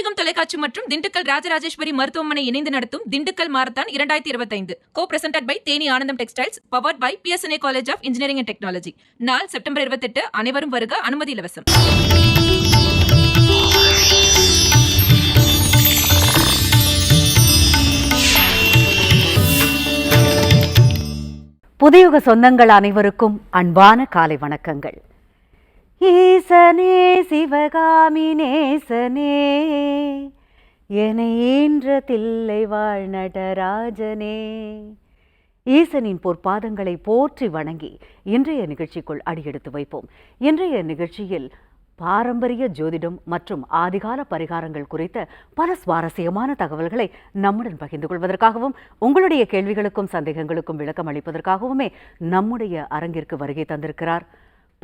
பூர்வீகம் தொலைக்காட்சி மற்றும் திண்டுக்கல் ராஜராஜேஸ்வரி மருத்துவமனை இணைந்து நடத்தும் திண்டுக்கல் மாரத்தான் இரண்டாயிரத்தி இருபத்தைந்து. கோ presented by Theni Anandam textiles powered by PSNA college of engineering and technology நாள் செப்டம்பர் இருபத்தெட்டு அனைவரும் வருக அனுமதி இலவசம். புதியுக சொந்தங்கள் அனைவருக்கும் அன்பான காலை வணக்கங்கள். ஈசனே சிவகாமி நேசனே என ஈன்ற தில்லை வாழ் நடராஜனே. ஈசனின் பொற்பாதங்களை போற்றி வணங்கி இன்றைய நிகழ்ச்சிக்குள் அடியெடுத்து வைப்போம். இன்றைய நிகழ்ச்சியில் பாரம்பரிய ஜோதிடம் மற்றும் ஆதிகால பரிகாரங்கள் குறித்த பல சுவாரஸ்யமான தகவல்களை நம்முடன் பகிர்ந்து கொள்வதற்காகவும் உங்களுடைய கேள்விகளுக்கும் சந்தேகங்களுக்கும் விளக்கம் அளிப்பதற்காகவுமே நம்முடைய அரங்கிற்கு வருகை தந்திருக்கிறார்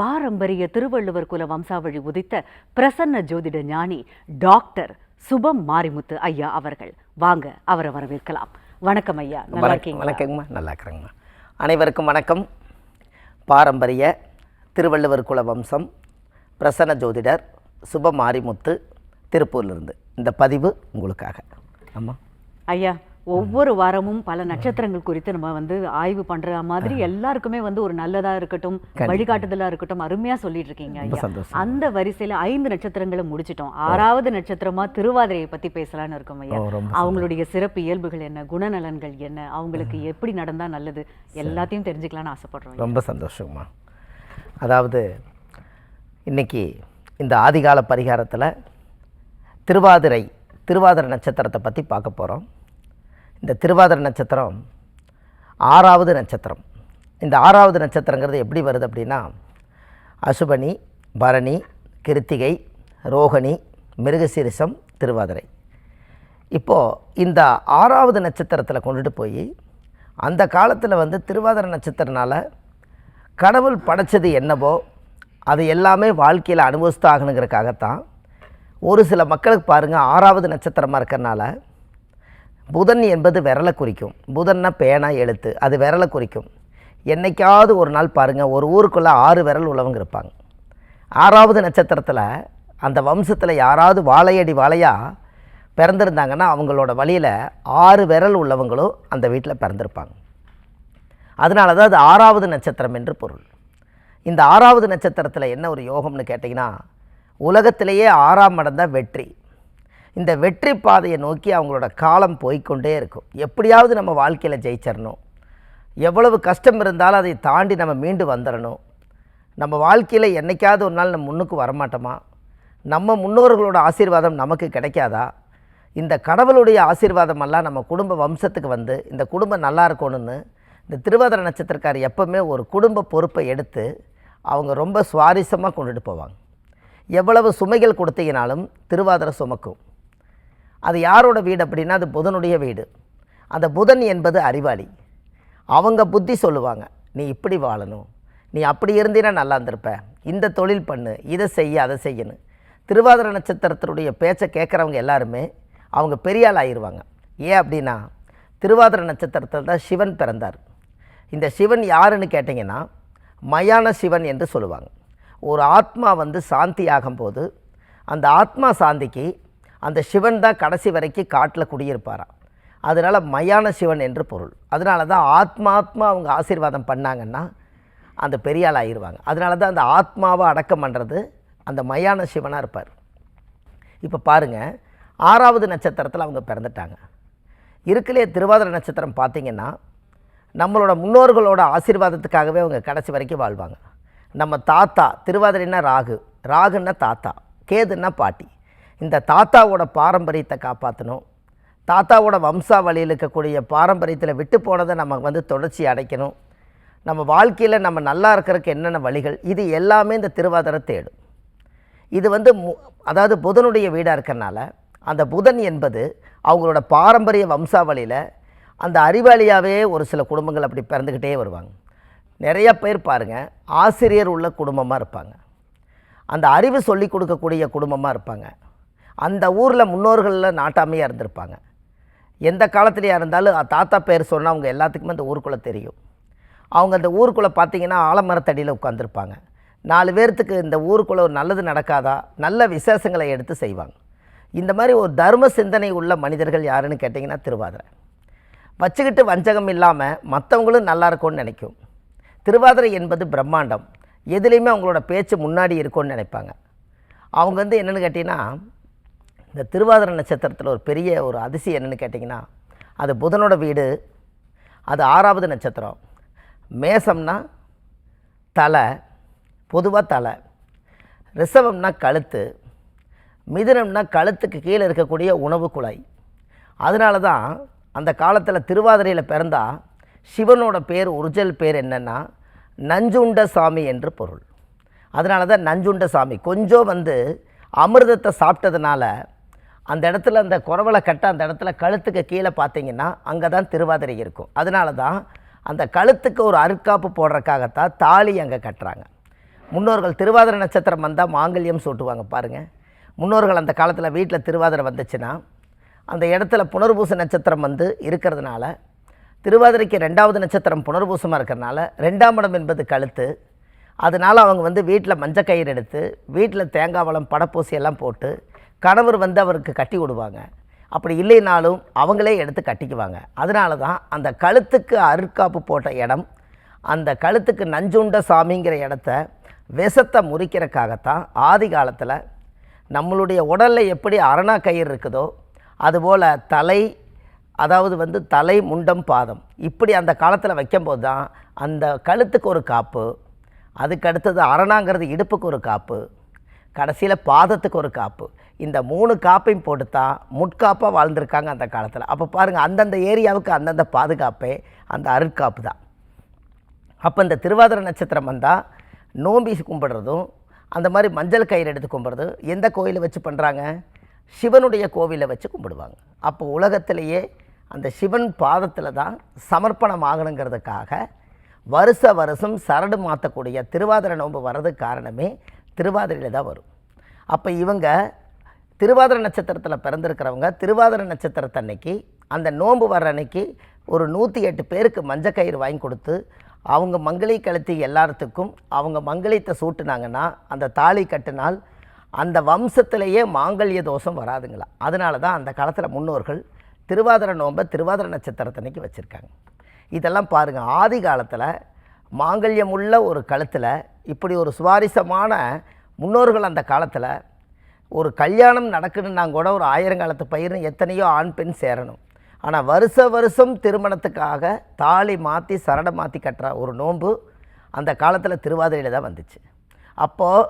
பாரம்பரிய திருவள்ளுவர் குல வம்சாவழி உதித்த பிரசன்ன ஜோதிட ஞானி டாக்டர் சுபம் மாரிமுத்து ஐயா அவர்கள். வாங்க அவரை வரவேற்கலாம். வணக்கம் ஐயா. நல்லா வணக்கம் இருக்கீங்களா? வணக்கங்கம்மா. நல்லா இருக்கிறேங்கம்மா. அனைவருக்கும் வணக்கம். பாரம்பரிய திருவள்ளுவர் குல வம்சம் பிரசன்ன ஜோதிடர் சுப மாரிமுத்து திருப்பூர்லேருந்து. இந்த பதிவு உங்களுக்காக. ஆமாம் ஐயா ஒவ்வொரு வாரமும் பல நட்சத்திரங்கள் குறித்து நம்ம வந்து ஆய்வு பண்ற மாதிரி எல்லாருக்குமே வந்து ஒரு நல்லதா இருக்கட்டும் வழிகாட்டுதலா இருக்கட்டும் அருமையா சொல்லிட்டு இருக்கீங்க சந்தோஷம். அந்த வரிசையில ஐந்து நட்சத்திரங்களை முடிச்சிட்டோம். ஆறாவது நட்சத்திரமா திருவாதிரையை பத்தி பேசலாம்னு இருக்கோம் ஐயா. அவங்களுடைய சிறப்பு இயல்புகள் என்ன குணநலன்கள் என்ன அவங்களுக்கு எப்படி நடந்தா நல்லது எல்லாத்தையும் தெரிஞ்சுக்கலாம்னு ஆசைப்படுறோம் ரொம்ப சந்தோஷங்கம்மா அதாவது இன்னைக்கு இந்த ஆதிகால பரிகாரத்தில் திருவாதிரை திருவாதிரை நட்சத்திரத்தை பற்றி பார்க்க போகிறோம் இந்த திருவாதிரை நட்சத்திரம் ஆறாவது நட்சத்திரம். இந்த ஆறாவது நட்சத்திரங்கிறது எப்படி வருது அப்படின்னா அசுபனி பரணி கிருத்திகை ரோகிணி மிருகசீரிசம் திருவாதிரை. இப்போது இந்த ஆறாவது நட்சத்திரத்தில் கொண்டுட்டு போய் அந்த காலத்தில் வந்து திருவாதிரை நட்சத்திரனால் கடவுள் படைச்சது என்னவோ அது எல்லாமே வாழ்க்கையில் அனுபவித்தாகணுங்கிறதுக்காகத்தான் ஒரு சில மக்களுக்கு பாருங்கள் ஆறாவது நட்சத்திரமாக இருக்கிறனால புதன் என்பது விரலை குறிக்கும். புதன்னா பேனா எழுத்து. அது விரலை குறிக்கும். என்னைக்காவது ஒரு நாள் பாருங்கள் ஒரு ஊருக்குள்ளே ஆறு விரல் உள்ளவங்க இருப்பாங்க. ஆறாவது நட்சத்திரத்தில் அந்த வம்சத்தில் யாராவது வாழையடி வாழையாக பிறந்திருந்தாங்கன்னா அவங்களோட வழியில் ஆறு விரல் உள்ளவங்களும் அந்த வீட்டில் பிறந்திருப்பாங்க. அதனால தான் அது ஆறாவது நட்சத்திரம் என்று பொருள். இந்த ஆறாவது நட்சத்திரத்தில் என்ன ஒரு யோகம்னு கேட்டிங்கன்னா உலகத்திலேயே ஆறாம் மடம் தான் வெற்றி. இந்த வெற்றி பாதையை நோக்கி அவங்களோட காலம் போய்க்கொண்டே இருக்கும். எப்படியாவது நம்ம வாழ்க்கையில் ஜெயிச்சிடணும் எவ்வளவு கஷ்டம் இருந்தாலும் அதை தாண்டி நம்ம மீண்டு வந்துடணும் நம்ம வாழ்க்கையில் என்னைக்காவது ஒரு நாள் நம்ம முன்னுக்கு வரமாட்டோமா? நம்ம முன்னோர்களோட ஆசீர்வாதம் நமக்கு கிடைக்காதா? இந்த கடவுளுடைய ஆசீர்வாதமெல்லாம் நம்ம குடும்ப வம்சத்துக்கு வந்து இந்த குடும்பம் நல்லா இருக்கணும்னு இந்த திருவாதிர நட்சத்திரக்கார் எப்பவுமே ஒரு குடும்ப பொறுப்பை எடுத்து அவங்க ரொம்ப சுவாரஸ்யமாக கொண்டுட்டு போவாங்க. எவ்வளவு சுமைகள் கொடுத்தீங்கனாலும் திருவாதிரை சுமக்கும். அது யாரோட வீடு அப்படின்னா அது புதனுடைய வீடு. அந்த புதன் என்பது அறிவாளி. அவங்க புத்தி சொல்லுவாங்க நீ இப்படி வாழணும். நீ அப்படி இருந்தீன்னா நல்லா இருந்திருப்ப. இந்த தொழில் பண்ணு. இதை செய்ய அதை செய்யணும் திருவாதிர நட்சத்திரத்தினுடைய பேச்சை கேட்குறவங்க எல்லாருமே அவங்க பெரிய ஆள் ஆயிடுவாங்க ஏன் அப்படின்னா திருவாதிர நட்சத்திரத்தில் தான் சிவன் பிறந்தார். இந்த சிவன் யாருன்னு கேட்டிங்கன்னா மயான சிவன் என்று சொல்லுவாங்க. ஒரு ஆத்மா வந்து சாந்தி ஆகும்போது அந்த ஆத்மா சாந்திக்கு அந்த சிவன் தான் கடைசி வரைக்கும் காட்டில் குடியிருப்பாராம் அதனால் மயான சிவன் என்று பொருள். அதனால தான் ஆத்மாத்மா அவங்க ஆசீர்வாதம் பண்ணாங்கன்னா அந்த பெரியாள் ஆயிடுவாங்க அதனால தான் அந்த ஆத்மாவை அடக்கம் பண்ணுறது அந்த மயான சிவனாக இருப்பார். இப்போ பாருங்கள் ஆறாவது நட்சத்திரத்தில் அவங்க பிறந்துட்டாங்க. இருக்கலையே திருவாதிரை நட்சத்திரம் பார்த்தீங்கன்னா நம்மளோட முன்னோர்களோட ஆசீர்வாதத்துக்காகவே அவங்க கடைசி வரைக்கும் வாழ்வாங்க. நம்ம தாத்தா திருவாதிரைன்னா ராகு ராகுன்னா தாத்தா கேதுன்னா பாட்டி. இந்த தாத்தாவோட பாரம்பரியத்தை காப்பாற்றணும் தாத்தாவோட வம்சாவளியில் இருக்கக்கூடிய பாரம்பரியத்தில் விட்டு போனதை நம்ம வந்து தொடர்ச்சி அடைக்கணும். நம்ம வாழ்க்கையில் நம்ம நல்லா இருக்கிறதுக்கு என்னென்ன வழிகள் இது எல்லாமே இந்த திருவாதிரை தேடும். இது வந்து மு- அதாவது புதனுடைய வீடாக இருக்கனால அந்த புதன் என்பது அவங்களோட பாரம்பரிய வம்சாவளியில் அந்த அறிவாளியாகவே ஒரு சில குடும்பங்கள் அப்படி பிறந்துக்கிட்டே வருவாங்க. நிறைய பேர் பாருங்கள் ஆசிரியர் உள்ள குடும்பமாக இருப்பாங்க. அந்த அறிவு சொல்லி கொடுக்கக்கூடிய குடும்பமாக இருப்பாங்க. அந்த ஊரில் முன்னோர்களில் நாட்டாமையாக இருந்திருப்பாங்க. எந்த காலத்துலேயா இருந்தாலும் தாத்தா பேர் சொன்னால் அவங்க எல்லாத்துக்குமே அந்த ஊருக்குள்ளே தெரியும். அவங்க அந்த ஊருக்குள்ளே பார்த்தீங்கன்னா ஆலமரத்தடியில் உட்காந்துருப்பாங்க நாலு பேர்த்துக்கு இந்த ஊருக்குள்ளே ஒரு நல்லது நடக்காதா? நல்ல விசேஷங்களை எடுத்து செய்வாங்க. இந்த மாதிரி ஒரு தர்ம சிந்தனை உள்ள மனிதர்கள் யாருன்னு கேட்டிங்கன்னா திருவாதிரை. வச்சுக்கிட்டு வஞ்சகம் இல்லாமல் மற்றவங்களும் நல்லா இருக்கும்னு நினைக்கும். திருவாதிரை என்பது பிரம்மாண்டம். எதுலேயுமே அவங்களோட பேச்சு முன்னாடி இருக்கும்னு நினைப்பாங்க. அவங்க வந்து என்னென்னு கேட்டிங்கன்னா இந்த திருவாதிர நட்சத்திரத்தில் ஒரு பெரிய ஒரு அதிசயம் என்னென்னு கேட்டிங்கன்னா அது புதனோட வீடு அது ஆறாவது நட்சத்திரம். மேசம்னா தலை பொதுவாக தலை. ரிஷபம்னா கழுத்து மிதுனம்னா கழுத்துக்கு கீழே இருக்கக்கூடிய உணவு குழாய். அதனால தான் அந்த காலத்தில் திருவாதிரையில் பிறந்தா சிவனோட பேர் ஒரிஜினல் பேர் என்னென்னா நஞ்சுண்ட சாமி என்று பொருள். அதனால தான் நஞ்சுண்ட சாமி. கொஞ்சம் வந்து அமிர்தத்தை சாப்பிட்டதுனால அந்த இடத்துல அந்த குறவலை கட்ட அந்த இடத்துல கழுத்துக்கு கீழே பார்த்தீங்கன்னா அங்கே தான் திருவாதிரை இருக்கும். அதனால தான் அந்த கழுத்துக்கு ஒரு அருக்காப்பு போடுறக்காகத்தான் தாலி அங்கே கட்டுறாங்க. முன்னோர்கள் திருவாதிரை நட்சத்திரம் வந்தால் மாங்கல்யம் சூட்டுவாங்க பாருங்கள் முன்னோர்கள் அந்த காலத்தில் வீட்டில் திருவாதிரை வந்துச்சுன்னா அந்த இடத்துல புனர்பூச நட்சத்திரம் வந்து இருக்கிறதுனால திருவாதிரைக்கு ரெண்டாவது நட்சத்திரம் புனர்பூசமாக இருக்கிறனால ரெண்டாம் இடம் என்பது கழுத்து. அதனால் அவங்க வந்து வீட்டில் மஞ்சக்கயிறு எடுத்து வீட்டில் தேங்காய் வளம் படப்பூசியெல்லாம் போட்டு கணவர் வந்து அவருக்கு கட்டி விடுவாங்க அப்படி இல்லைனாலும் அவங்களே எடுத்து கட்டிக்குவாங்க. அதனால தான் அந்த கழுத்துக்கு அருட்காப்பு போட்ட இடம் அந்த கழுத்துக்கு நஞ்சுண்ட சாமிங்கிற இடத்த விஷத்தை முறிக்கிறக்காகத்தான் ஆதி காலத்தில் நம்மளுடைய உடலில் எப்படி அரணா கயிறு இருக்குதோ அதுபோல் தலை அதாவது வந்து தலை முண்டம் பாதம் இப்படி அந்த காலத்தில் வைக்கும்போது தான் அந்த கழுத்துக்கு ஒரு காப்பு அதுக்கு அடுத்தது அரணாங்கிறது இடுப்புக்கு ஒரு காப்பு கடைசியில் பாதத்துக்கு ஒரு காப்பு. இந்த மூணு காப்பையும் போட்டு தான் முட்காப்பாக வாழ்ந்திருக்காங்க அந்த காலத்தில். அப்போ பாருங்கள் அந்தந்த ஏரியாவுக்கு அந்தந்த பாதுகாப்பே அந்த அருட்காப்பு தான். அப்போ இந்த திருவாதிரை நட்சத்திரம் வந்தால் நோம்பி கும்பிடுறதும் அந்த மாதிரி மஞ்சள் கயிறு எடுத்து கும்பிட்றது எந்த கோயிலை வச்சு பண்ணுறாங்க சிவனுடைய கோவிலை வச்சு கும்பிடுவாங்க. அப்போ உலகத்திலேயே அந்த சிவன் பாதத்தில் தான் சமர்ப்பணம் ஆகணுங்கிறதுக்காக வருஷ வருஷம் சரடு மாற்றக்கூடிய திருவாதிரை நோன்பு வர்றதுக்கு காரணமே திருவாதிரையில் தான் வரும். அப்போ இவங்க திருவாதிரை நட்சத்திரத்தில் பிறந்திருக்கிறவங்க திருவாதிரை நட்சத்திரத்தன்னைக்கு அந்த நோன்பு வர்ற அன்னைக்கு ஒரு நூற்றி எட்டு பேருக்கு மஞ்சக்கயிறு வாங்கி கொடுத்து அவங்க மங்களி கழுத்தி எல்லாத்துக்கும் அவங்க மங்களத்தை சூட்டுனாங்கன்னா அந்த தாலி கட்டினால் அந்த வம்சத்திலேயே மாங்கல்ய தோஷம் வராதுங்களா. அதனால தான் அந்த காலத்தில் முன்னோர்கள் திருவாதிரை நோன்பை திருவாதிரை நட்சத்திரத்தன்னைக்கு வச்சுருக்காங்க. இதெல்லாம் பாருங்கள் ஆதி காலத்தில் மாங்கல்யம் உள்ள ஒரு கழுத்தில் இப்படி ஒரு சுவாரஸ்யமான முன்னோர்கள் அந்த காலத்தில் ஒரு கல்யாணம் நடக்கணுன்னா கூட ஒரு ஆயிரங்காலத்து பயிர்னு எத்தனையோ ஆண் பெண் சேரணும். ஆனால் வருஷ வருஷம் திருமணத்துக்காக தாலி மாற்றி சரடை மாற்றி கட்டுற ஒரு நோன்பு அந்த காலத்தில் திருவாதிரையில் தான் வந்துச்சு. அப்போது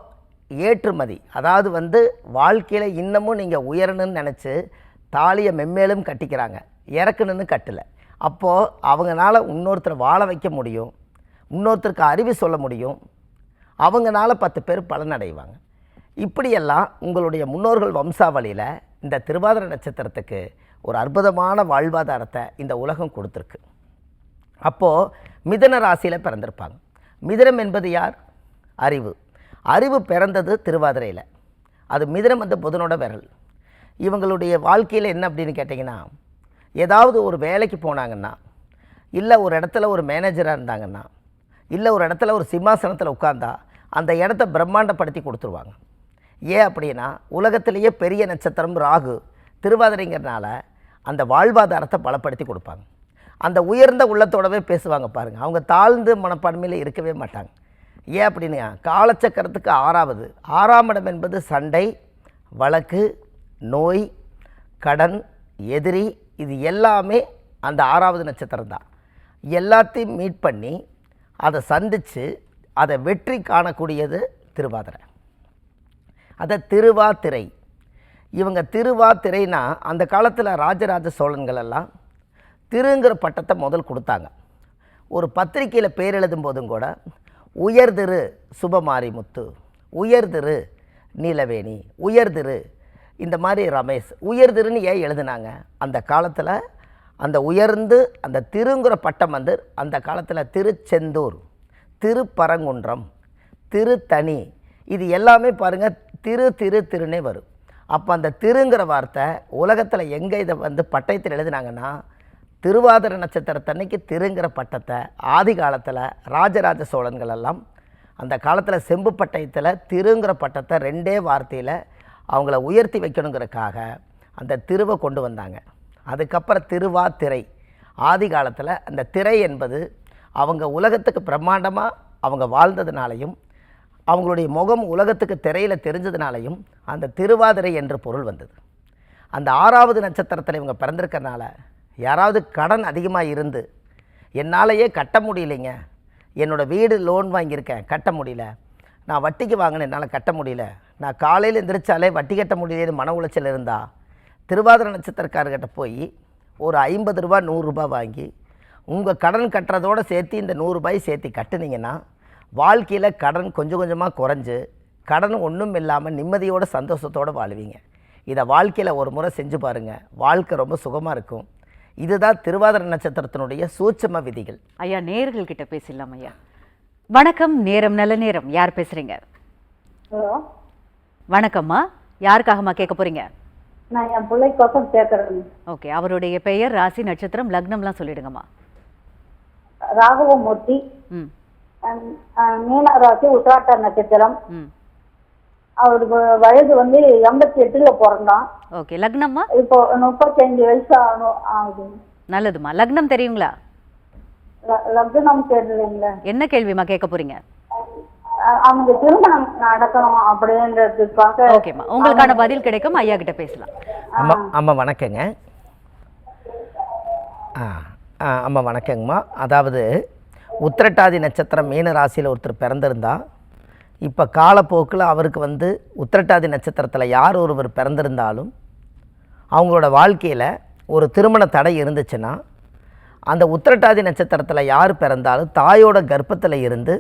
ஏற்றுமதி அதாவது வந்து வாழ்க்கையில் இன்னமும் நீங்கள் உயரணும்னு நினச்சி தாலியை மெம்மேலும் கட்டிக்கிறாங்க. இறக்கணுன்னு கட்டலை. அப்போது அவங்களால இன்னொருத்தரை வாழ வைக்க முடியும். இன்னொருத்தருக்கு அறிவு சொல்ல முடியும். அவங்கனால பத்து பேர் பலனடைவாங்க. இப்படியெல்லாம் உங்களுடைய முன்னோர்கள் வம்சாவளியில் இந்த திருவாதிர நட்சத்திரத்துக்கு ஒரு அற்புதமான வாழ்வாதாரத்தை இந்த உலகம் கொடுத்துருக்கு. அப்போது மிதன ராசியில் பிறந்திருப்பாங்க. மிதனம் என்பது யார்? அறிவு. அறிவு பிறந்தது திருவாதிரையில். அது மிதனம் வந்து புதனோட விரல். இவங்களுடைய வாழ்க்கையில் என்ன அப்படின்னு கேட்டிங்கன்னா ஏதாவது ஒரு வேலைக்கு போனாங்கன்னா இல்லை ஒரு இடத்துல ஒரு மேனேஜராக இருந்தாங்கன்னா இல்லை ஒரு இடத்துல ஒரு சிம்மாசனத்தில் உட்காந்தா அந்த இடத்த பிரம்மாண்டப்படுத்தி கொடுத்துருவாங்க. ஏன் அப்படின்னா உலகத்திலேயே பெரிய நட்சத்திரம் ராகு திருவாதிரைங்கிறனால அந்த வாழ்வாதாரத்தை பலப்படுத்தி கொடுப்பாங்க. அந்த உயர்ந்த உள்ளத்தோடவே பேசுவாங்க பாருங்கள் அவங்க தாழ்ந்து மனப்பான்மையில் இருக்கவே மாட்டாங்க. ஏன் அப்படின்னு காலச்சக்கரத்துக்கு ஆறாவது. ஆறாம் இடம் என்பது சண்டை வழக்கு நோய் கடன் எதிரி இது எல்லாமே அந்த ஆறாவது நட்சத்திரம் தான் எல்லாத்தையும் மீட் பண்ணி அதை சந்தித்து அதை வெற்றி காணக்கூடியது திருவாதிரை. அதை திருவாதிரை. இவங்க திருவாதிரைனா அந்த காலத்தில் ராஜராஜ சோழன்கள் எல்லாம் திருங்கிற பட்டத்தை முதல் கொடுத்தாங்க. ஒரு பத்திரிக்கையில் பேர் எழுதும் போதும் கூட உயர்திரு சுபமாரிமுத்து உயர்திரு நீலவேணி உயர்திரு இந்த மாதிரி ரமேஷ் உயர்திருன்னு ஏன் எழுதுனாங்க? அந்த காலத்தில் அந்த உயர்ந்து அந்த திருங்கிற பட்டம் வந்து அந்த காலத்தில் திருச்செந்தூர் திருப்பரங்குன்றம் திருத்தணி இது எல்லாமே பாருங்கள் திரு திரு திருனே வரும். அப்போ அந்த திருங்கிற வார்த்தை உலகத்தில் எங்கே இதை வந்து பட்டயத்தில் எழுதினாங்கன்னா திருவாதிர நட்சத்திரத்தன்னைக்கு திருங்கிற பட்டத்தை ஆதி காலத்தில் ராஜராஜ சோழன்கள் எல்லாம் அந்த காலத்தில் செம்பு பட்டயத்தில் திருங்கிற பட்டத்தை ரெண்டே வார்த்தையில் அவங்கள உயர்த்தி வைக்கணுங்கிறதுக்காக அந்த திருவை கொண்டு வந்தாங்க. அதுக்கப்புறம் திருவாத்திரை. ஆதி காலத்தில் அந்த திரை என்பது அவங்க உலகத்துக்கு பிரம்மாண்டமாக அவங்க வாழ்ந்ததுனாலையும் அவங்களுடைய முகம் உலகத்துக்கு திரையில் தெரிஞ்சதுனாலையும் அந்த திருவாதிரை என்று பொருள் வந்தது. அந்த ஆறாவது நட்சத்திரத்தில் இவங்க பிறந்திருக்கனால யாராவது கடன் அதிகமாக இருந்து என்னாலேயே கட்ட முடியலைங்க. என்னோடய வீடு லோன் வாங்கியிருக்கேன். கட்ட முடியல. நான் வட்டிக்கு வாங்கினேன். என்னால் கட்ட முடியல. நான் காலையில் எந்திரிச்சாலே வட்டி கட்ட முடியலேன்னு மன உளைச்சல் இருந்தால் திருவாதிரை நட்சத்திரக்காரர்கிட்ட போய் ஒரு ஐம்பது ரூபா நூறுரூபா வாங்கி உங்கள் கடன் கட்டுறதோடு சேர்த்து இந்த நூறுரூபாய் சேர்த்து கட்டுனீங்கன்னா வாழ்க்கையில் கடன் கொஞ்சம் கொஞ்சமாக குறைஞ்சு கடன் ஒன்றும் இல்லாமல் நிம்மதியோட சந்தோஷத்தோடு வாழுவீங்க. இதை வாழ்க்கையில் ஒரு முறை செஞ்சு பாருங்கள் வாழ்க்கை ரொம்ப சுகமாக இருக்கும். இதுதான் திருவாதிரை நட்சத்திரத்தினுடைய சூட்சம விதிகள். ஐயா நேர்கள் கிட்ட பேசிடலாம் ஐயா. வணக்கம் நேரம் நல்ல நேரம். யார் பேசுறீங்க? ஹலோ. வணக்கம்மா. யாருக்காகம்மா கேட்க போறீங்க? நான் என் பிள்ளைக்கோசம் கேட்குறேன் ஓகே அவருடைய பெயர் ராசி நட்சத்திரம் லக்னம்லாம் சொல்லிடுங்கம்மா. ராகவமூர்த்தி ம். மீன ராசி உத்திராட்ட நட்சத்திரம். ம். அவருக்கு வயது வந்து எண்பத்தி எட்டுல பிறந்தான். ஓகே லக்னம்மா? இப்போ முப்பத்தஞ்சு வயசு ஆகணும் ஆகுது. நல்லதும்மா. லக்னம் தெரியுங்களா? லக்னம் தெரியலைங்களே என்ன கேள்விமா கேட்க போறீங்க? அவங்க திருமணம் நடக்கணும் அப்படின்றதுக்காக ஓகேம்மா உங்களுக்கான பதில் கிடைக்கும். ஐயா கிட்ட பேசலாம். அம்மா அம்மா வணக்கங்க. ஆ ஆ அம்மா வணக்கங்கம்மா. அதாவது உத்திரட்டாதி நட்சத்திரம் மீன ராசியில் ஒருத்தர் பிறந்திருந்தா இப்போ காலப்போக்கில் அவருக்கு வந்து உத்திரட்டாதி நட்சத்திரத்தில் யார் ஒருவர் பிறந்திருந்தாலும் அவங்களோட வாழ்க்கையில் ஒரு திருமண தடை இருந்துச்சுன்னா அந்த உத்திரட்டாதி நட்சத்திரத்தில் யார் பிறந்தாலும் தாயோட கர்ப்பத்தில் இருந்து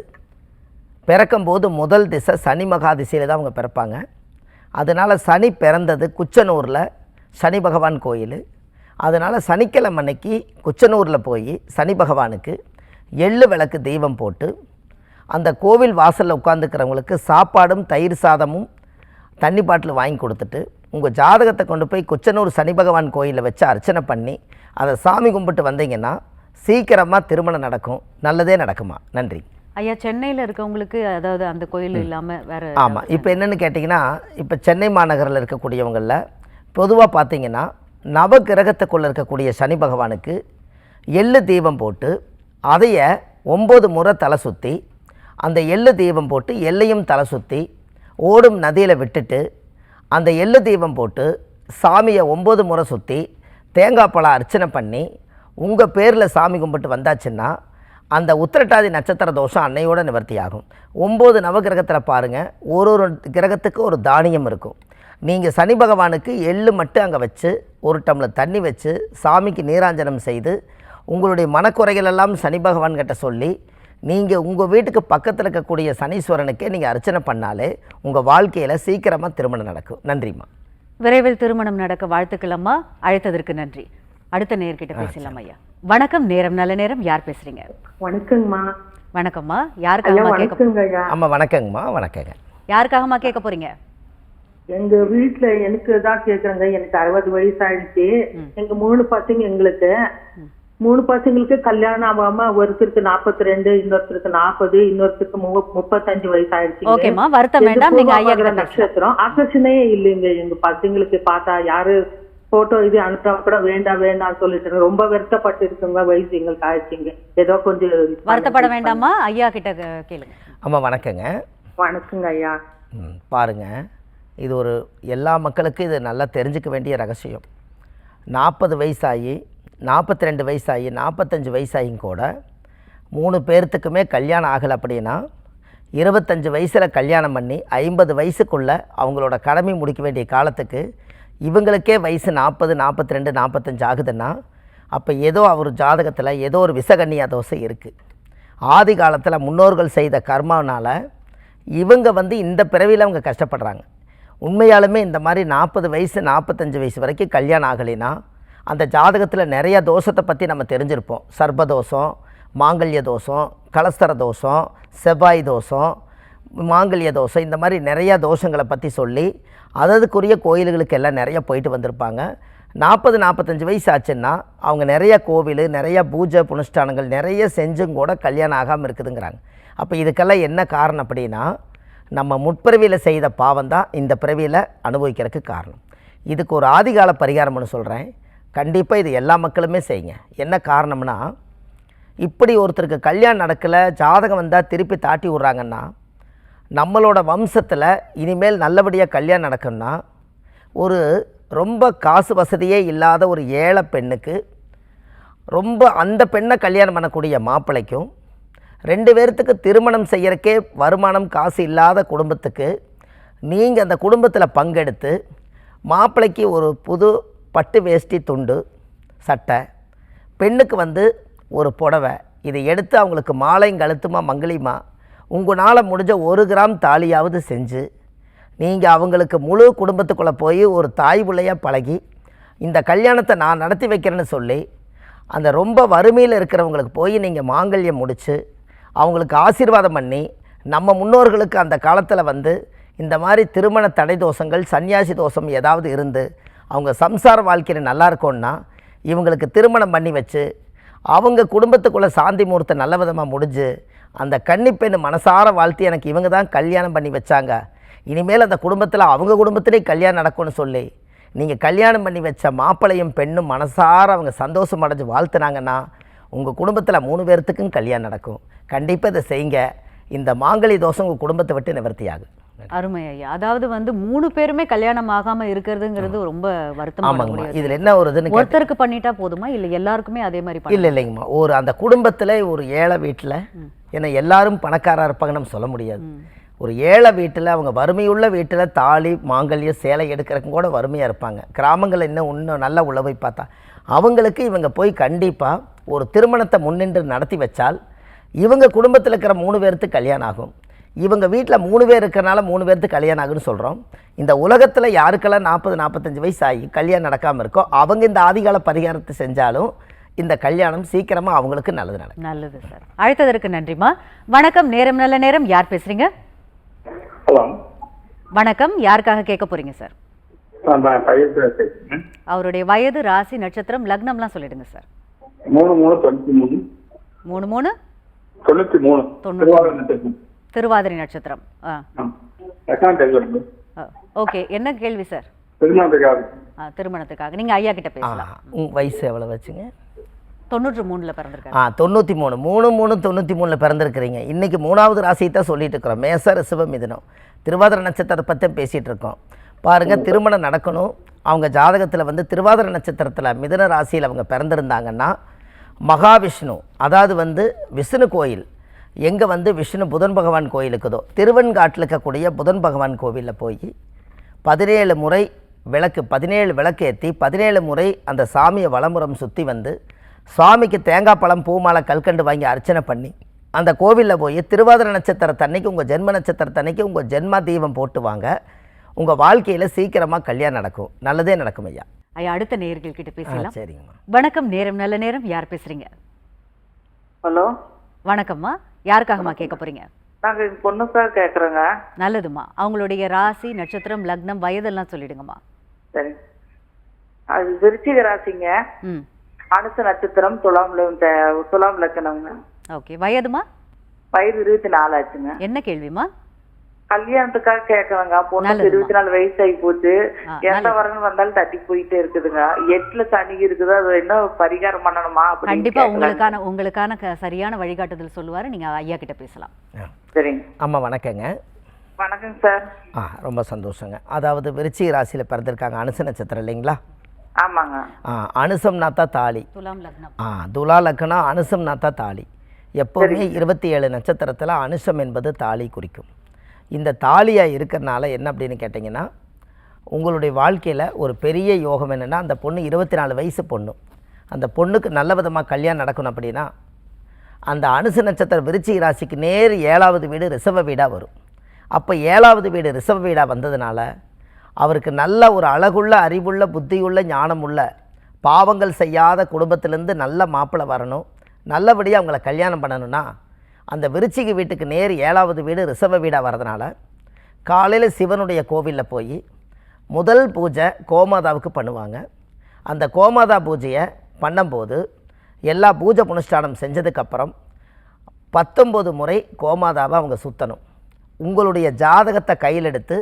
பிறக்கும்போது முதல் திசை சனி மகா திசையில் தான் அவங்க பிறப்பாங்க. அதனால் சனி பிறந்தது குச்சனூரில் சனி பகவான் கோயில். அதனால் சனிக்கிழமை அன்னைக்கு குச்சனூரில் போய் சனி பகவானுக்கு எள்ளு விளக்கு தெய்வம் போட்டு அந்த கோவில் வாசலில் உட்காந்துக்கிறவங்களுக்கு சாப்பாடும் தயிர் சாதமும் தண்ணி பாட்டில் வாங்கி கொடுத்துட்டு உங்கள் ஜாதகத்தை கொண்டு போய் குச்சனூர் சனி பகவான் கோயிலில் வச்சு அர்ச்சனை பண்ணி அதை சாமி கும்பிட்டு வந்தீங்கன்னா சீக்கிரமாக திருமணம் நடக்கும். நல்லதே நடக்குமா? நன்றி. ஐயா சென்னையில இருக்கவங்களுக்கு அதாவது அந்த கோயில் இல்லாம வேற ஆமாம் இப்போ என்னென்னு கேட்டிங்கன்னா இப்போ சென்னை மாநகரில் இருக்கக்கூடியவங்களில் பொதுவாக பார்த்தீங்கன்னா நவகிரகத்துக்குள்ளே இருக்கக்கூடிய சனி பகவானுக்கு எள்ளு தீபம் போட்டு அதைய ஒம்பது முறை தலை சுற்றி அந்த எள்ளு தீபம் போட்டு எல்லையும் தலை சுற்றி ஓடும் நதியில் விட்டுட்டு அந்த எள்ளு தீபம் போட்டு சாமியை ஒம்பது முறை சுற்றி தேங்காய் பழம் அர்ச்சனை பண்ணி உங்கள் பேரில் சாமி கும்பிட்டு வந்தாச்சுன்னா அந்த உத்திரட்டாதி நட்சத்திர தோஷம் அன்னையோட நிவர்த்தி ஆகும் ஒம்பது நவகிரகத்தில் பாருங்கள் ஒரு ஒரு கிரகத்துக்கு ஒரு தானியம் இருக்கும். நீங்கள் சனி பகவானுக்கு எள்ளு மட்டும் அங்கே வச்சு ஒரு டம்ளர் தண்ணி வச்சு சாமிக்கு நீராஞ்சனம் செய்து உங்களுடைய மனக்குறைகள் எல்லாம் சனி பகவான் கிட்ட சொல்லி நீங்கள் உங்கள் வீட்டுக்கு பக்கத்தில் இருக்கக்கூடிய சனீஸ்வரனுக்கே நீங்கள் அர்ச்சனை பண்ணாலே உங்கள் வாழ்க்கையில் சீக்கிரமாக திருமணம் நடக்கும். நன்றிம்மா. விரைவில் திருமணம் நடக்க வாழ்த்துக்கள் அம்மா. அழைத்ததற்கு நன்றி. அடுத்த நேர்கிட்ட பேசலாம் ஐயா. வணக்கம் நேரம் நல்ல நேரம். யார் பேசுறீங்க? வணக்கங்கம்மா வணக்கம்மா. ஐயா யாருக்காகம்மா கேட்க அம்மா வணக்கங்கம்மா வணக்கங்க. யாருக்காகம்மா கேட்க போறீங்க? எங்க வீட்டுல எனக்கு தான் கேக்குறேங்க. எனக்கு அறுபது வயசு ஆயிடுச்சு எங்க மூணு பசங்க எங்களுக்கு. மூணு பசங்களுக்கு கல்யாணம் ஆகாம ஒருத்தருக்கு நாற்பத்தி ரெண்டு இன்னொருத்தருக்கு நாற்பது இன்னொருத்தருக்கு முப்பத்தஞ்சு வயசு ஆயிடுச்சு ஓகேம்மா. வருத்தம் வேண்டாம். நீங்க நட்சத்திரம். ஆகர்ஷணையே இல்லைங்க. எங்க பசங்களுக்கு பார்த்தா யாரு போட்டோ இது அனுப்பா கூட வேண்டாம் வேண்டாம் சொல்லிட்டு ரொம்ப வருத்தப்பட்டு இருக்குங்க வயசு எங்களுக்கு ஆயிடுச்சுங்க ஏதோ கொஞ்சம் வருத்தப்பட வேண்டாமா? ஐயா கிட்ட கே- கேளுங்க. அம்மா வணக்கங்க. வணக்கங்க ஐயா. ம், பாருங்க. இது ஒரு எல்லா மக்களுக்கும் இது நல்லா தெரிஞ்சுக்க வேண்டிய ரகசியம். நாற்பது வயசாகி நாற்பத்தி ரெண்டு வயசாகி நாற்பத்தஞ்சு வயசாகியும் கூட மூணு பேர்த்துக்குமே கல்யாணம் ஆகலை அப்படின்னா இருபத்தஞ்சு வயசில் கல்யாணம் பண்ணி ஐம்பது வயசுக்குள்ளே அவங்களோட கடமை முடிக்க வேண்டிய காலத்துக்கு இவங்களுக்கே வயசு நாற்பது நாற்பத்தி ரெண்டு நாற்பத்தஞ்சு ஆகுதுன்னா அப்போ ஏதோ அவர் ஜாதகத்தில் ஏதோ ஒரு விசகன்னியா தோசை இருக்குது ஆதி காலத்தில் முன்னோர்கள் செய்த கர்மானால் இவங்க வந்து இந்த பிறவியில் அவங்க கஷ்டப்படுறாங்க. உண்மையாலுமே இந்த மாதிரி நாற்பது வயசு நாற்பத்தஞ்சு வயசு வரைக்கும் கல்யாணம் ஆகலைன்னா அந்த ஜாதகத்தில் நிறைய தோஷத்தை பற்றி நம்ம தெரிஞ்சிருப்போம். சர்ப்பதோஷம் மாங்கல்ய தோஷம் கலஸ்தர தோஷம் செவ்வாய் தோஷம் மாங்கல்ய தோஷம் இந்த மாதிரி நிறையா தோஷங்களை பற்றி சொல்லி அததுக்குரிய கோயில்களுக்கு எல்லாம் நிறைய போயிட்டு வந்திருப்பாங்க. நாற்பது நாற்பத்தஞ்சு வயசு ஆச்சுன்னா அவங்க நிறைய கோவில் நிறைய பூஜை புனுஷ்டானங்கள் நிறைய செஞ்சும் கூட கல்யாணம் ஆகாமல் இருக்குதுங்கிறாங்க. அப்போ இதுக்கெல்லாம் என்ன காரணம் அப்படின்னா நம்ம முற்பிறவியில் செய்த பாவம் தான் இந்த பிறவியில் அனுபவிக்கிறதுக்கு காரணம். இதுக்கு ஒரு ஆதிகால பரிகாரம்னு சொல்கிறேன் கண்டிப்பாக இது எல்லா மக்களுமே செய்யுங்க. என்ன காரணம்னா இப்படி ஒருத்தருக்கு கல்யாணம் நடக்கலை ஜாதகம் வந்தால் திருப்பி தாட்டி விட்றாங்கன்னா நம்மளோட வம்சத்தில் இனிமேல் நல்லபடியாக கல்யாணம் நடக்கணும்னா ஒரு ரொம்ப காசு வசதியே இல்லாத ஒரு ஏழை பெண்ணுக்கு ரொம்ப அந்த பெண்ணை கல்யாணம் பண்ணக்கூடிய மாப்பிள்ளைக்கும் ரெண்டு பேர்த்துக்கு திருமணம் செய்கிறக்கே வருமானம் காசு இல்லாத குடும்பத்துக்கு நீங்கள் அந்த குடும்பத்தில் பங்கெடுத்து மாப்பிள்ளைக்கு ஒரு புது பட்டு வேஷ்டி துண்டு சட்டை பெண்ணுக்கு வந்து ஒரு புடவை இதை எடுத்து அவங்களுக்கு மாலையும் கழுத்துமா மங்களிமா உங்களால் முடிஞ்ச ஒரு கிராம் தாலியாவது செஞ்சு நீங்கள் அவங்களுக்கு முழு குடும்பத்துக்குள்ளே போய் ஒரு தாய் பிள்ளையாக பழகி இந்த கல்யாணத்தை நான் நடத்தி வைக்கிறேன்னு சொல்லி அந்த ரொம்ப வறுமையில் இருக்கிறவங்களுக்கு போய் நீங்கள் மாங்கல்யம் முடித்து அவங்களுக்கு ஆசீர்வாதம் பண்ணி நம்ம முன்னோர்களுக்கு அந்த காலத்தில் வந்து இந்த மாதிரி திருமண தடை தோஷங்கள் சன்னியாசி தோஷம் ஏதாவது இருந்து அவங்க சம்சார வாழ்க்கையில் நல்லா இருக்கோன்னா இவங்களுக்கு திருமணம் பண்ணி வச்சு அவங்க குடும்பத்துக்குள்ளே சாந்தி முகூர்த்தம் நல்ல விதமாக முடிஞ்சு அந்த கன்னிப்பெண் மனசார வாழ்த்தி எனக்கு இவங்க தான் கல்யாணம் பண்ணி வச்சாங்க. இனிமேல் அந்த குடும்பத்தில் அவங்க குடும்பத்திலே கல்யாணம் நடக்கும்னு சொல்லி. நீங்கள் கல்யாணம் பண்ணி வச்ச மாப்பிள்ளையும் பெண்ணும் மனசார அவங்க சந்தோஷம் அடைஞ்சு வாழ்த்துனாங்கன்னா உங்கள் குடும்பத்தில் மூணு பேர்த்துக்கும் கல்யாணம் நடக்கும். கண்டிப்பாக இதை செய்யுங்க. இந்த மாங்கலி தோஷம் உங்கள் குடும்பத்தை விட்டு நிவர்த்தியாகும். அருமை ஐயா. அதாவது வந்து மூணு பேருமே கல்யாணம் ஆகாம இருக்கிறதுங்கிறது ரொம்ப முடியாது. இதில் என்ன ஒரு இதுன்னு கேட்டா- ஒருத்தருக்கு பண்ணிட்டா போதுமா? இல்ல எல்லாருக்குமே அதே மாதிரி? இல்லை இல்லைங்கம்மா. ஒரு அந்த குடும்பத்தில் ஒரு ஏழை வீட்டில் ஏன்னா எல்லாரும் பணக்காரா இருப்பாங்க நம்ம சொல்ல முடியாது. ஒரு ஏழை வீட்டில் அவங்க வறுமையுள்ள வீட்டில் தாலி மாங்கல்யம் சேலை எடுக்கிறதுக்கும் கூட வறுமையாக இருப்பாங்க. கிராமங்களில் இன்னும் இன்னும் நல்ல உழவை பார்த்தா. அவங்களுக்கு இவங்க போய் கண்டிப்பாக ஒரு திருமணத்தை முன்னின்று நடத்தி வச்சால் இவங்க குடும்பத்தில் இருக்கிற மூணு பேர்த்துக்கு கல்யாணம் ஆகும். இவங்க வீட்டில் மூணு பேர் இருக்கிறனால மூணு பேர்த்துக்கு கல்யாணம் ஆகுன்னு சொல்கிறோம் இந்த உலகத்தில் யாருக்கெல்லாம் நாற்பது நாற்பத்தஞ்சு வயசு ஆகி கல்யாணம் நடக்காமல் இருக்கோ அவங்க இந்த ஆதிகால பரிகாரத்தை செஞ்சாலும் இந்த கல்யாணம் சீக்கிரமாக அவங்களுக்கு நல்லது நடக்கும். நல்லது சார். அழைத்ததற்கு நன்றிமா வணக்கம். நேரம் நல்ல நேரம். யார் பேசுறீங்க? ஹலோ. வணக்கம். யாருக்காக கேட்க போறீங்க சார்? அவருடைய வயது ராசி நட்சத்திரம் லக்னம்லாம் சொல்லிடுங்க சார். மூணு மூணு தொண்ணூத்தி மூணு. மூணு மூணு? தொண்ணூத்தி மூணு. நட்சத்திரம். திருவாதிரை நட்சத்திரம். ஓகே. என்ன கேள்வி சார்? திருமணத்துக்காக. ஆ, திருமணத்துக்காக. நீங்க ஐயா கிட்ட பேசலாம். உங்க வயசு எவ்வளோ வச்சுங்க? தொண்ணூற்று மூணுல பிறந்திருக்காரு. ஆ தொண்ணூற்றி மூணு. மூணு மூணு தொண்ணூற்றி மூணில் பிறந்திருக்கிறீங்க. இன்றைக்கி மூணாவது ராசியை தான் சொல்லிட்டு இருக்கிறோம் மேச ரிஷப மிதுனம். திருவாதிரை நட்சத்திரத்தை பற்றி பேசிகிட்டு இருக்கோம் பாருங்கள் திருமணம் நடக்கணும். அவங்க ஜாதகத்தில் வந்து திருவாதிரை நட்சத்திரத்தில் மிதுன ராசியில் அவங்க பிறந்திருந்தாங்கன்னா மகாவிஷ்ணு அதாவது வந்து விஷ்ணு கோயில் எங்கே வந்து விஷ்ணு புதன் பகவான் கோயில் இருக்குதோ திருவெண்காட்டில் இருக்கக்கூடிய புதன் பகவான் கோவிலில் போய் பதினேழு முறை விளக்கு பதினேழு விளக்கு ஏற்றி பதினேழு முறை அந்த சாமியை வலமுறம் சுற்றி வந்து சுவாமிக்கு தேங்காய் பழம் பூமாலை கல்கண்டு வாங்கி அர்ச்சனை பண்ணி அந்த கோவிலில் போய் திருவாதிரை நட்சத்திரத்தன்னைக்கு உங்கள் ஜென்ம நட்சத்திரத்தன்னைக்கு உங்கள் ஜென்ம தீபம் போட்டு வாங்க. உங்கள் வாழ்க்கையில் சீக்கிரமாக கல்யாணம் நடக்கும். நல்லதே நடக்கும் ஐயா. ஐயா அடுத்த நேயர்கள் கிட்ட பேசலாம். சரிங்கம்மா. வணக்கம் நேரம் நல்ல நேரம். யார் பேசுறீங்க? ஹலோ? வணக்கம்மா. யாருக்காகம்மா கேட்க போறீங்க? நாங்க எங்க பொண்ணுக்காக கேக்குறோங்க. நல்லதும்மா. அவங்களுடைய ராசி நட்சத்திரம் லக்னம் வயதெல்லாம் சொல்லிடுங்கம்மா. சரி. அது விருச்சிக ராசிங்க. ம். அனுச நட்சத்திரம் துலாம் துலாம் லக்கணங்க ஓகே வயதுமா? வயது இருபத்தி நாலு ஆச்சுங்க. என்ன கேள்விமா கல்யாணத்துக்காக கேட்கறேங்க. பொண்ணுக்கு நல்லதும்மா. இருபத்தி நாலு வயசு ஆகி போச்சு எந்த. வரன் வந்தாலும் தட்டி போயிட்டே இருக்குதுங்க. எட்டுல சனி இருக்குது அது என்ன பரிகாரம் பண்ணணுமா கண்டிப்பா. உங்களுக்கான உங்களுக்கான க- சரியான வழிகாட்டுதல் சொல்லுவாரு. நீங்க ஐயா கிட்ட பேசலாம். சரிங்க. அம்மா வணக்கங்க. வணக்கங்க சார். ஆ ரொம்ப சந்தோஷங்க. அதாவது விருச்சிக ராசியில் பிறந்திருக்காங்க அனுச நட்சத்திரம் இல்லைங்களா? ஆமாங்க. ஆ அனுசம்னா தான் தாலி. துலாம் லக்னம். ஆ துலா லக்னம் அனுசம்னா தான் தாலி. எப்போவுமே இருபத்தி ஏழு நட்சத்திரத்தில் அனுசம் என்பது தாலி குறிக்கும். இந்த தாலியாக இருக்கிறனால என்ன அப்படின்னு கேட்டிங்கன்னா உங்களுடைய வாழ்க்கையில் ஒரு பெரிய யோகம் என்னென்னா அந்த பொண்ணு இருபத்தி நாலு வயசு பொண்ணு. அந்த பொண்ணுக்கு நல்ல விதமாக கல்யாணம் நடக்கணும் அப்படின்னா அந்த அனுச நட்சத்திரம் விருச்சிக ராசிக்கு நேர் ஏழாவது வீடு ரிஷப வீடாக வரும். அப்போ ஏழாவது வீடு ரிஷப வீடாக வந்ததுனால அவருக்கு நல்ல ஒரு அழகுள்ள அறிவுள்ள புத்தியுள்ள ஞானமுள்ள பாவங்கள் செய்யாத குடும்பத்திலேருந்து நல்ல மாப்பிள்ளை வரணும். நல்லபடியாக அவங்கள கல்யாணம் பண்ணணும்னா அந்த விருச்சிக வீட்டுக்கு நேர் ஏழாவது வீடு ரிசர்வ வீடாக வரதுனால காலையில் சிவனுடைய கோவிலில் போய் முதல் பூஜை கோமாதாவுக்கு பண்ணுவாங்க. அந்த கோமாதா பூஜையை பண்ணும்போது எல்லா பூஜை புனுஷ்டானம் செஞ்சதுக்கப்புறம் பத்தொம்பது முறை கோமாதாவை அவங்க சுற்றணும் உங்களுடைய ஜாதகத்தை கையில் எடுத்து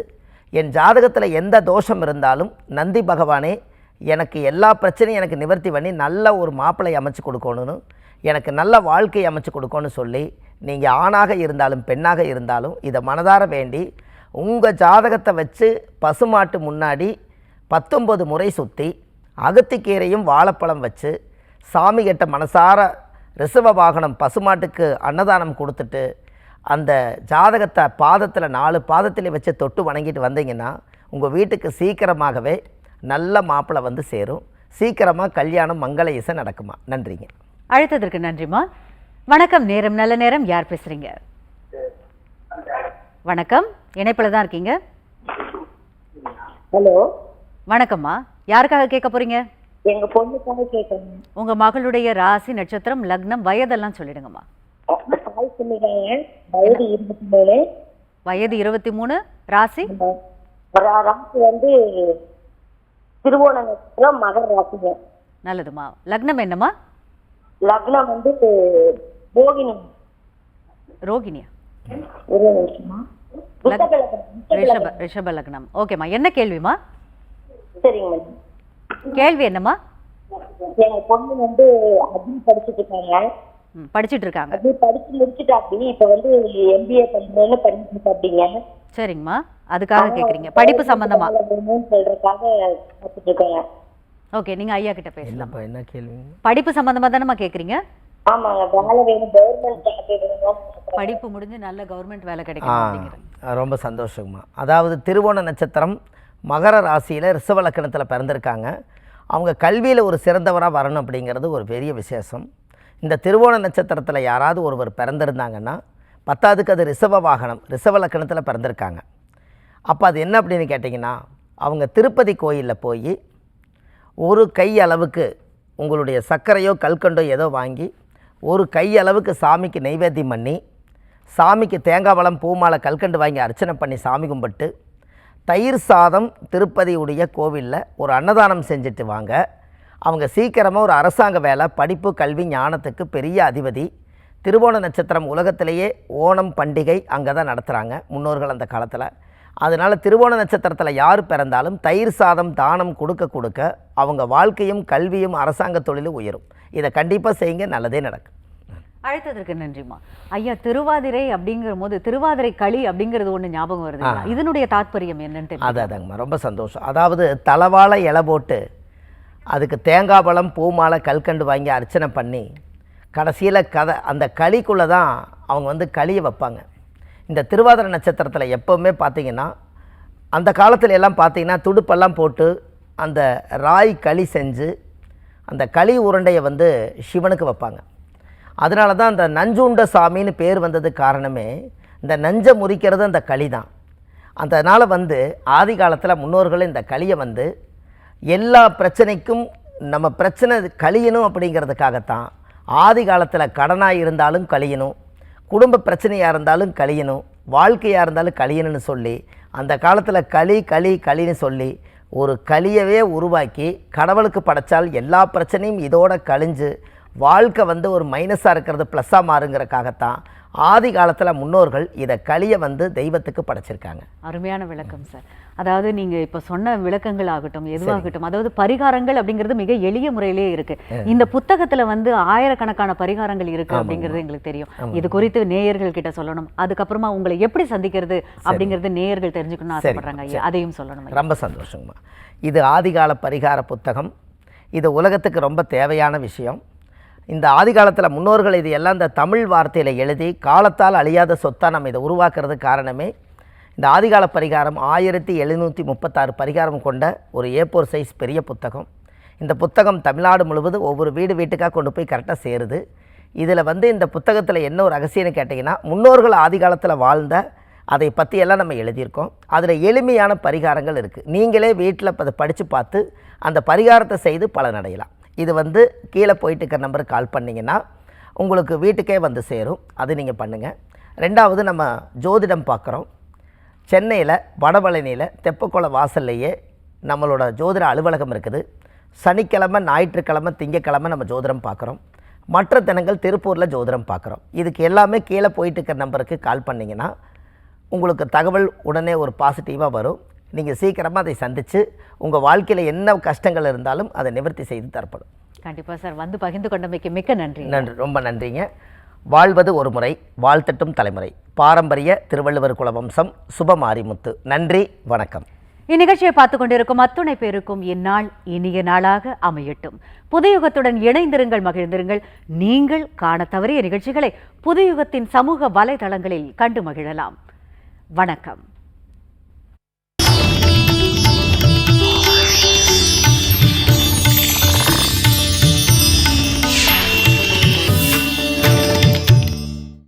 என் ஜாதகத்தில் எந்த தோஷம் இருந்தாலும் நந்தி பகவானே எனக்கு எல்லா பிரச்சனையும் எனக்கு நிவர்த்தி பண்ணி நல்ல ஒரு மாப்பிள்ளை அமைச்சு கொடுக்கணும்னு எனக்கு நல்ல வாழ்க்கை அமைச்சு கொடுக்கணும்னு சொல்லி நீங்கள் ஆணாக இருந்தாலும் பெண்ணாக இருந்தாலும் இதை மனதார வேண்டி உங்கள் ஜாதகத்தை வச்சு பசுமாட்டு முன்னாடி பத்தொம்பது முறை சுற்றி அகத்திக்கீரையும் வாழைப்பழம் வச்சு சாமி கிட்ட மனசார ரிசவ வாகனம் பசுமாட்டுக்கு அன்னதானம் கொடுத்துட்டு அந்த ஜாதகத்தை பாதத்தில் நாலு பாதத்தில் வச்சு தொட்டு வணங்கிட்டு வந்தீங்கன்னா உங்கள் வீட்டுக்கு சீக்கிரமாகவே நல்ல மாப்பிள்ளை வந்து சேரும். சீக்கிரமாக கல்யாணம் மங்கள இசை நடக்குமா? நன்றிங்க. அழைத்ததற்கு நன்றிம்மா. வணக்கம் நேரம் நல்ல நேரம். யார் பேசுறீங்க? வணக்கம். இணைப்பில் தான் இருக்கீங்க? ஹலோ. வணக்கம்மா. யாருக்காக கேட்க போறீங்க? எங்க பொண்ணுக்காக கேட்கணும் உங்க மகளுடைய ராசி நட்சத்திரம் லக்னம் வயதெல்லாம் சொல்லிடுங்கம்மா. சொல்லிடுறாங்க வயது இருபத்தி மூணு வயது இருபத்தி மூணு ராசி? ராசி வந்து திருவோண நட்சத்திரம் மகர ராசிங்க. நல்லதுமா. லக்னம் என்னம்மா? லக்னம் வந்து போகினி ரோகிணியா? ஒரு நிமிஷமா ரிஷப லக்னம். ரிஷப லக்னம். ஓகேம்மா. என்ன கேள்விமா சரிங்க மேடம். கேள்வி என்னம்மா? எங்க பொண்ணு வந்து அக்ரி படிச்சுட்டு இருக்காங்க. படிச்சிட்டு இருக்காங்க அக்ரி படிச்சு முடிச்சுட்டா அப்படி இப்ப வந்து எம்பிஏ பண்ணணும்னு படிச்சுட்டு இருக்கா அப்படிங்க சரிங்கம்மா. அதுக்காக கேக்குறீங்க. படிப்பு சம்பந்தமா? சொல்றதுக்காக பார்த்துட்டு இருக்காங்க ஓகே நீங்க ஐயா கிட்ட பேசலாம். என்னப்பா என்ன கேள்வி? படிப்பு சம்பந்தமா தானேம்மா கேக்குறீங்க? ஆமாங்க வேலை வேணும் கவர்மெண்ட் ஜாப் வேணும் படிப்பு முடிஞ்சு நல்ல கவர்மெண்ட் வேலை கிடைக்கும் ரொம்ப சந்தோஷங்கம்மா அதாவது திருவோண நட்சத்திரம் மகர ராசியில் ரிஷப லக்கணத்தில் பிறந்திருக்காங்க. அவங்க கல்வியில் ஒரு சிறந்தவராக வரணும் அப்படிங்கிறது ஒரு பெரிய விசேஷம். இந்த திருவோண நட்சத்திரத்தில் யாராவது ஒருவர் பிறந்திருந்தாங்கன்னா பத்தாவதுக்கு அது ரிசவ வாகனம் ரிசவ லக்கணத்தில் பிறந்திருக்காங்க. அப்போ அது என்ன அப்படின்னு கேட்டிங்கன்னா அவங்க திருப்பதி கோயிலில் போய் ஒரு கை அளவுக்கு உங்களுடைய சர்க்கரையோ கல்கண்டோ ஏதோ வாங்கி ஒரு கை அளவுக்கு சாமிக்கு நைவேத்தியம் பண்ணி சாமிக்கு தேங்காய் பழம் பூமாலை கல்கண்டு வாங்கி அர்ச்சனை பண்ணி சாமி கும்பிட்டு தயிர் சாதம் திருப்பதியுடைய கோவிலில் ஒரு அன்னதானம் செஞ்சுட்டு வாங்க. அவங்க சீக்கிரமாக ஒரு அரசாங்க வேலை படிப்பு கல்வி ஞானத்துக்கு பெரிய அதிபதி. திருவோண நட்சத்திரம் உலகத்திலேயே ஓணம் பண்டிகை அங்கே தான் நடத்துகிறாங்க முன்னோர்கள் அந்த காலத்தில். அதனால் திருவோண நட்சத்திரத்தில் யார் பிறந்தாலும் தயிர் சாதம் தானம் கொடுக்க கொடுக்க அவங்க வாழ்க்கையும் கல்வியும் அரசாங்க தொழிலும் உயரும். இதை கண்டிப்பாக செய்யுங்க நல்லதே நடக்கும். அழைத்ததற்கு நன்றிம்மா. ஐயா திருவாதிரை அப்படிங்கிற போது திருவாதிரை களி அப்படிங்கிறது ஒண்ணு ஞாபகம் வருது இதனுடைய தாத்பரியம் அது அதாங்கம்மா ரொம்ப சந்தோஷம். அதாவது தலவாழை இலை போட்டு அதுக்கு தேங்காய் பழம் பூமாலை கல்கண்டு வாங்கி அர்ச்சனை பண்ணி கடைசியில் கதை அந்த களிக்குள்ளே தான் அவங்க வந்து களியை வைப்பாங்க. இந்த திருவாதிரை நட்சத்திரத்தில் எப்போவுமே பார்த்தீங்கன்னா அந்த காலத்தில் எல்லாம் பார்த்தீங்கன்னா துடுப்பெல்லாம் போட்டு அந்த ராய் களி செஞ்சு அந்த களி உருண்டையை வந்து சிவனுக்கு வைப்பாங்க. அதனால தான் அந்த நஞ்சுண்ட சாமின்னு பேர் வந்ததுக்கு காரணமே இந்த நஞ்சை முறிக்கிறது அந்த களி தான் அதனால் வந்து ஆதி காலத்தில் முன்னோர்கள் இந்த களியை வந்து எல்லா பிரச்சனைக்கும் நம்ம பிரச்சனை கழியணும் அப்படிங்கிறதுக்காகத்தான். ஆதி காலத்தில் கடனாக இருந்தாலும் கழியணும். குடும்ப பிரச்சனையாக இருந்தாலும் கழியணும். வாழ்க்கையாக இருந்தாலும் கழியணும்னு சொல்லி அந்த காலத்தில் களி களி களின்னு சொல்லி ஒரு களியவே உருவாக்கி கடவுளுக்கு படைச்சால் எல்லா பிரச்சனையும் இதோட கழிஞ்சு வாழ்க்கை வந்து ஒரு மைனஸாக இருக்கிறது ப்ளஸ்ஸாக மாறுங்கிறக்காகத்தான் ஆதி காலத்தில் முன்னோர்கள் இதை களியை வந்து தெய்வத்துக்கு படைச்சிருக்காங்க. அருமையான விளக்கம் சார். அதாவது நீங்க இப்ப சொன்ன விளக்கங்கள் ஆகட்டும் எதுவாகட்டும் அதாவது பரிகாரங்கள் அப்படிங்கிறது மிக எளிய முறையிலே இருக்கு. இந்த புத்தகத்துல வந்து ஆயிரக்கணக்கான பரிகாரங்கள் இருக்கு அப்படிங்கிறது எங்களுக்கு தெரியும். இது குறித்து நேயர்கள் கிட்ட சொல்லணும். அதுக்கப்புறமா உங்களை எப்படி சந்திக்கிறது அப்படிங்கிறது நேயர்கள் தெரிஞ்சுக்கணும்னு ஆசைப்படுறாங்க ஐயா. அதையும் சொல்லணும். ரொம்ப சந்தோஷங்கம்மா. இது ஆதிகால பரிகார புத்தகம். இது உலகத்துக்கு ரொம்ப தேவையான விஷயம். இந்த ஆதி காலத்தில் முன்னோர்கள் இது எல்லாம் இந்த தமிழ் வார்த்தையில் எழுதி காலத்தால் அழியாத சொத்தாக நம்ம இதை உருவாக்குறது காரணமே இந்த ஆதிகால பரிகாரம் ஆயிரத்தி எழுநூற்றி முப்பத்தாறு பரிகாரம் கொண்ட ஒரு ஏப்போர் சைஸ் பெரிய புத்தகம். இந்த புத்தகம் தமிழ்நாடு முழுவதும் ஒவ்வொரு வீடு வீட்டுக்காக கொண்டு போய் கரெக்டாக சேருது. இதில் வந்து இந்த புத்தகத்தில் என்ன ஒரு ரகசியம்னு கேட்டிங்கன்னா முன்னோர்கள் ஆதி காலத்தில் வாழ்ந்த அதை பற்றியெல்லாம் நம்ம எழுதியிருக்கோம். அதில் எளிமையான பரிகாரங்கள் இருக்குது நீங்களே வீட்டில் அதை படித்து பார்த்து அந்த பரிகாரத்தை செய்து பலனடையலாம் இது வந்து கீழே போயிட்டு இருக்கிற நம்பருக்கு கால் பண்ணிங்கன்னா உங்களுக்கு வீட்டுக்கே வந்து சேரும். அது நீங்கள் பண்ணுங்கள் ரெண்டாவது நம்ம ஜோதிடம் பார்க்குறோம். சென்னையில் வடபழனியில் தெப்பக்குள வாசல்லையே நம்மளோட ஜோதிட அலுவலகம் இருக்குது. சனிக்கிழமை ஞாயிற்றுக்கிழமை திங்கக்கிழமை நம்ம ஜோதிடம் பார்க்குறோம். மற்ற தினங்கள் திருப்பூரில் ஜோதிடம் பார்க்குறோம். இதுக்கு எல்லாமே கீழே போயிட்டு இருக்கிற நம்பருக்கு கால் பண்ணிங்கன்னா உங்களுக்கு தகவல் உடனே ஒரு பாசிட்டிவாக வரும். நீங்கள் சீக்கிரமாக அதை சந்தித்து உங்கள் வாழ்க்கையில் என்ன கஷ்டங்கள் இருந்தாலும் அதை நிவர்த்தி செய்து தரப்படும். கண்டிப்பா சார். வந்து பகிர்ந்து கொண்டமைக்கு மிக்க நன்றி நன்றி. ரொம்ப நன்றிங்க. வாழ்வது ஒரு முறை வாழ்த்தட்டும் தலைமுறை. பாரம்பரிய திருவள்ளுவர் குலவம்சம் சுபமாரிமுத்து நன்றி வணக்கம். இந்நிகழ்ச்சியை பார்த்து கொண்டிருக்கும் அத்துணை பேருக்கும் இந்நாள் இனிய நாளாக அமையட்டும். புதுயுகத்துடன் இணைந்திருங்கள் மகிழ்ந்திருங்கள். நீங்கள் காண தவறிய நிகழ்ச்சிகளை புதுயுகத்தின் சமூக வலைதளங்களில் கண்டு மகிழலாம். வணக்கம்.